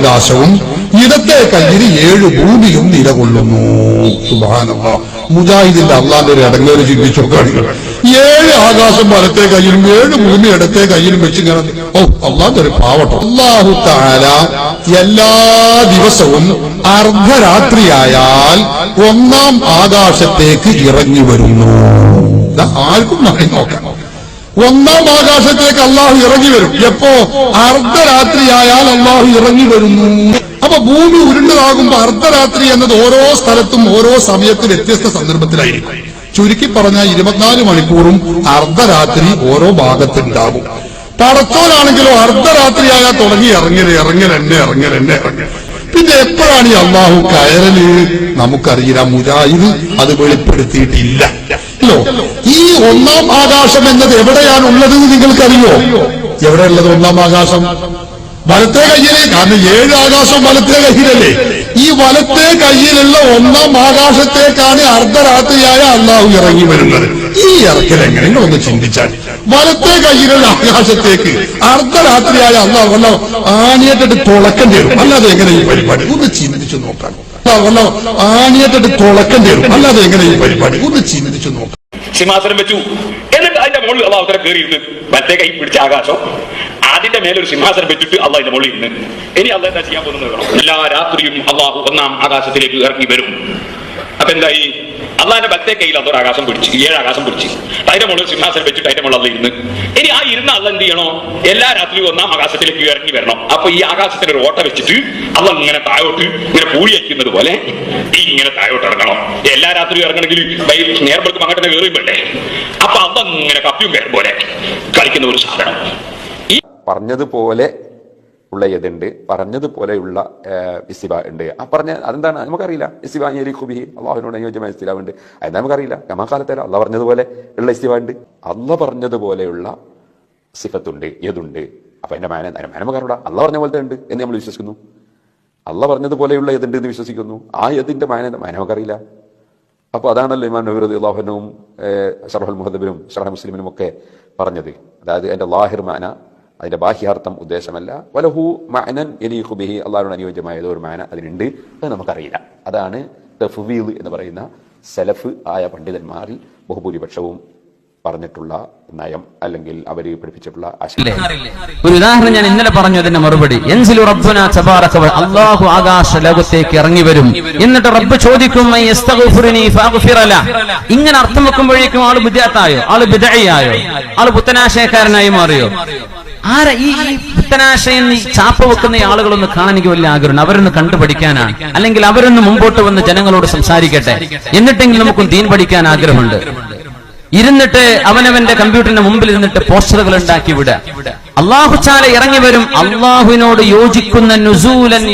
ആകാശവും ഇടത്തെ കയ്യിൽ ഏഴ് ഭൂമിയും നിലകൊള്ളുന്നു. സുബാനവ മുജാഹിദിന്റെ അള്ളാന്റെ ഒരു ഇടങ്ങേറി ചിന്തിച്ചു കാണികൾ ഏഴ് ആകാശം വലത്തെ കയ്യിലും ഏഴ് ഭൂമി ഇടത്തെ കയ്യിലും വെച്ച് ഇങ്ങനെ ഓ അള്ളാന്റെ ഒരു പാവട്ടോ. അള്ളാഹു താല എല്ലാ ദിവസവും അർദ്ധരാത്രിയായാൽ ഒന്നാം ആകാശത്തേക്ക് ഇറങ്ങി വരുന്നു. ആർക്കും നോക്കാം ഒന്നാം ആകാശത്തേക്ക് അള്ളാഹു ഇറങ്ങി വരും. എപ്പോ? അർദ്ധരാത്രിയായാൽ അള്ളാഹു ഇറങ്ങി വരുന്നു. അപ്പൊ ഭൂമി ഉരുണ്ടതാകുമ്പോ അർദ്ധരാത്രി എന്നത് ഓരോ സ്ഥലത്തും ഓരോ സമയത്തും വ്യത്യസ്ത സന്ദർഭത്തിലായിരിക്കും. ചുരുക്കി പറഞ്ഞ ഇരുപത്തിനാല് മണിക്കൂറും അർദ്ധരാത്രി ഓരോ ഭാഗത്തുണ്ടാകും. പടത്തോലാണെങ്കിലോ അർദ്ധരാത്രിയായാൽ തുടങ്ങി ഇറങ്ങൽ ഇറങ്ങൽ എന്നെ ഇറങ്ങൽ എന്നെ പിന്നെ എപ്പോഴാണ് ഈ അള്ളാഹു കയറൽ? നമുക്കറിയില്ല മുജാഹിദ് അത് വെളിപ്പെടുത്തിയിട്ടില്ല. ല്ലോ ഈ ഒന്നാം ആകാശം എന്നത് എവിടെയാണ് ഉള്ളത് നിങ്ങൾക്കറിയോ? എവിടെയുള്ളത് ഒന്നാം ആകാശം? വലത്തെ കയ്യിലെ. കാരണം ഏഴ് ആകാശം വലത്തെ കയ്യിലല്ലേ. ഈ വലത്തെ കയ്യിലുള്ള ഒന്നാം ആകാശത്തേക്കാണ് അർദ്ധരാത്രിയായ അള്ളാഹു ഇറങ്ങി വരുന്നത്. ഈ ഇറക്കൽ എങ്ങനെ? നിങ്ങളൊന്ന് ചിന്തിച്ചാൽ. വലത്തെ കയ്യിലുള്ള ആകാശത്തേക്ക് അർദ്ധരാത്രിയായ അള്ളാഹു വല്ല ആണിയേറ്റിട്ട് തുളക്കം വരും. അല്ലാതെ എങ്ങനെ ഈ പരിപാടി? ഒന്ന് ചിന്തിച്ചു നോക്കാം. വല്ല ആനിയത്തിട്ട് തുളക്കം വരും. അല്ലാതെ എങ്ങനെ ഈ പരിപാടി? ഒന്ന് ചിന്തിച്ചു നോക്കാം. സിംഹാസനം വെച്ചു. എന്നിട്ട് അതിന്റെ മുകളിൽ അള്ളാഹു തല കയറിയിരുന്നു മറ്റേ കൈ പിടിച്ച ആകാശം. അതിന്റെ മേലൊരു സിംഹാസനം വെച്ചിട്ട് അള്ളാഹ് അതിന്റെ മുകളിൽ ഇരുന്ന്. ഇനി അള്ളാഹ് എന്താ ചെയ്യാൻ പോകുന്നത്? എല്ലാ രാത്രിയും അള്ളാഹു ഒന്നാം ആകാശത്തിലേക്ക് ഇറങ്ങി വരും. അപ്പൊ എന്തായി? അള്ളാഹിന്റെ ബത്തേ കയ്യിൽ അതൊരു ആകാശം പിടിച്ച് ഏഴ് ആകാശം പിടിച്ച്. അതിന്റെ മുകളിൽ സിംഹാസനം വെച്ചിട്ട് അതിന്റെ മുകളിൽ ഇരുന്ന്. ഇനി ആ ഇരുന്ന അള്ള എന്ത് ചെയ്യണോ? എല്ലാ രാത്രിയും ഒന്നാം ആകാശത്തിലേക്ക് ഇറങ്ങി വരണം. അപ്പൊ ഈ ആകാശത്തിന് ഒരു ഓട്ട വെച്ചിട്ട് അള്ള ഇങ്ങനെ താഴോട്ട് ഇങ്ങനെ പൂഴി അയക്കുന്നത് പോലെ ഇങ്ങനെ താഴോട്ട് ഇറങ്ങണം. എല്ലാ രാത്രിയും ഇറങ്ങണമെങ്കിൽ നേർബർക്ക് അങ്ങോട്ട് തന്നെ കയറിയും വേണ്ടേ? അപ്പൊ അള്ള ഇങ്ങനെ കപ്പിയും കയറും പോലെ കളിക്കുന്ന ഒരു സാധനം. പറഞ്ഞതുപോലെ ഉള്ള ഏതുണ്ട് പറഞ്ഞതുപോലെയുള്ള ഇസ്തിബ ഉണ്ട്. ആ പറഞ്ഞ അതെന്താണ്? നമുക്കറിയില്ല. ഇസ്തിബ അഞ്ഞേരി ഖുബിഹി. അള്ളാഹുവിനോട് അനുയോജ്യമായ ഇസ്തിബ ഉണ്ട്. അത് നമുക്കറിയില്ല. കമാകാലത്തല്ല അള്ള പറഞ്ഞതുപോലെ ഉള്ള ഇസ്തിബ ഉണ്ട്. അള്ള പറഞ്ഞതുപോലെയുള്ള സിഫത്തുണ്ട് ഏതുണ്ട്? അപ്പൊ എന്റെ മാന മാന നമുക്കറിയൂടാ അള്ള പറഞ്ഞ പോലത്തെ ഉണ്ട് എന്ന് നമ്മൾ വിശ്വസിക്കുന്നു. അള്ള പറഞ്ഞതുപോലെയുള്ള ഏതുണ്ട് എന്ന് വിശ്വസിക്കുന്നു. ആ ഏതിന്റെ മാന മാന നമുക്കറിയില്ല. അപ്പൊ അതാണല്ലോ ഇമാം നബീർ അള്ളാഹുനും ഷർഹുൽ മുഹദബിനും ഷർഹ മുസ്ലിമിനും ഒക്കെ പറഞ്ഞത്. അതായത് എന്റെ ലാഹിർ മാന അതിന്റെ ബാഹ്യാർത്ഥം ഉദ്ദേശമല്ല. വലഹു മഅനൻ യലീഖു ബിഹി. അള്ളാഹുവിന് അനുയോജ്യമായ ഏതോ ഒരു മാന അതിനുണ്ട് അത് നമുക്കറിയില്ല. അതാണ് തഫ്വീൽ എന്ന് പറയുന്ന സെലഫ് ആയ പണ്ഡിതന്മാരിൽ ബഹുഭൂരിപക്ഷവും പറഞ്ഞിട്ടുള്ള നയം അല്ലെങ്കിൽ അവർ പഠിപ്പിച്ചിട്ടുള്ള ഒരു ഉദാഹരണം ഞാൻ ഇന്നലെ പറഞ്ഞു അതിന്റെ മറുപടി. അള്ളാഹു ആകാശ ലോകത്തേക്ക് ഇറങ്ങി വരും. എന്നിട്ട് റബ്ബ് ചോദിക്കും. ഇങ്ങനെ അർത്ഥം വെക്കുമ്പോഴേക്കും ആൾ ബിദ്അത്തായോ ആൾ ബിദയായോ ആൾ പുത്തനാശയക്കാരനായി മാറിയോ? ആരാ ഈ ഈ പുത്തനാശയം ഈ ചാപ്പ വെക്കുന്ന ആളുകളൊന്നും കാണാൻ എനിക്ക് വലിയ ആഗ്രഹമുണ്ട്. അവരൊന്ന് കണ്ടുപഠിക്കാനാണ് അല്ലെങ്കിൽ അവരൊന്ന് മുമ്പോട്ട് വന്ന് ജനങ്ങളോട് സംസാരിക്കട്ടെ. എന്നിട്ടെങ്കിലും നമുക്കും ദീൻ പഠിക്കാൻ ആഗ്രഹമുണ്ട്. ഇരുന്നിട്ട് അവനവന്റെ കമ്പ്യൂട്ടറിന്റെ മുമ്പിൽ ഇരുന്നിട്ട് പോസ്റ്ററുകൾ ഉണ്ടാക്കി വിടുക. അള്ളാഹു ചാല ഇറങ്ങി വരും. അള്ളാഹുവിനോട് യോജിക്കുന്ന നുസൂലൻ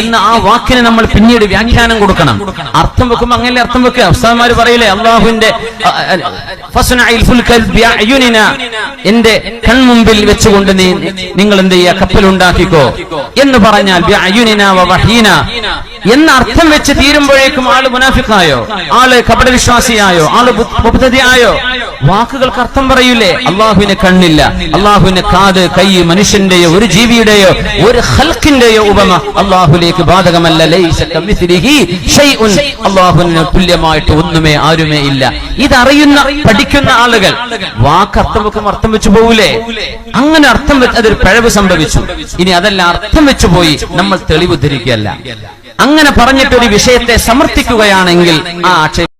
എന്ന ആ വാക്കിന് നമ്മൾ പിന്നീട് വ്യാഖ്യാനം കൊടുക്കണം. അർത്ഥം വെക്കുമ്പോ അങ്ങനെ അർത്ഥം വെക്കുക? ഉസ്താദ്മാര് പറയില്ലേ അള്ളാഹുവിന്റെ എന്റെ കൺമുമ്പിൽ വെച്ചുകൊണ്ട് നീ നിങ്ങൾ എന്ത് ചെയ്യുക? കപ്പൽ ഉണ്ടാക്കിക്കോ. എന്ന് പറഞ്ഞാൽ എന്ന അർത്ഥം വെച്ച് തീരുമ്പോഴേക്കും ആൾ മുനാഫിക്കായോ ആൾ കപടവിശ്വാസിയായോ? ആൾ മുബ്തദിയായോ വാക്കുകൾക്ക് അർത്ഥം പറയൂലേ? അള്ളാഹുവിന് കണ്ണില്ല. അള്ളാഹുവിന് കാത് കൈ മനുഷ്യന്റെയോ ഒരു ജീവിയുടെയോ ഒരു ഹൽക്കിന്റെയോ ഉപമ അള്ളാഹുലേക്ക് ബാധകമല്ല. അള്ളാഹുവിന് തുല്യമായിട്ട് ഒന്നുമേ ആരുമേ ഇല്ല. ഇതറിയുന്ന പഠിക്കുന്ന ആളുകൾ വാക്കർത്ഥം വെക്കും അർത്ഥം വെച്ചു പോകൂലേ അങ്ങനെ അർത്ഥം വെച്ച് അതൊരു പിഴവ് സംഭവിച്ചു. ഇനി അതല്ല അർത്ഥം വെച്ചു പോയി നമ്മൾ തെളിവ് ധരിക്കുകയല്ല അങ്ങനെ പറഞ്ഞിട്ടൊരു വിഷയത്തെ സമർത്ഥിക്കുകയാണെങ്കിൽ ആ ആക്ഷേപം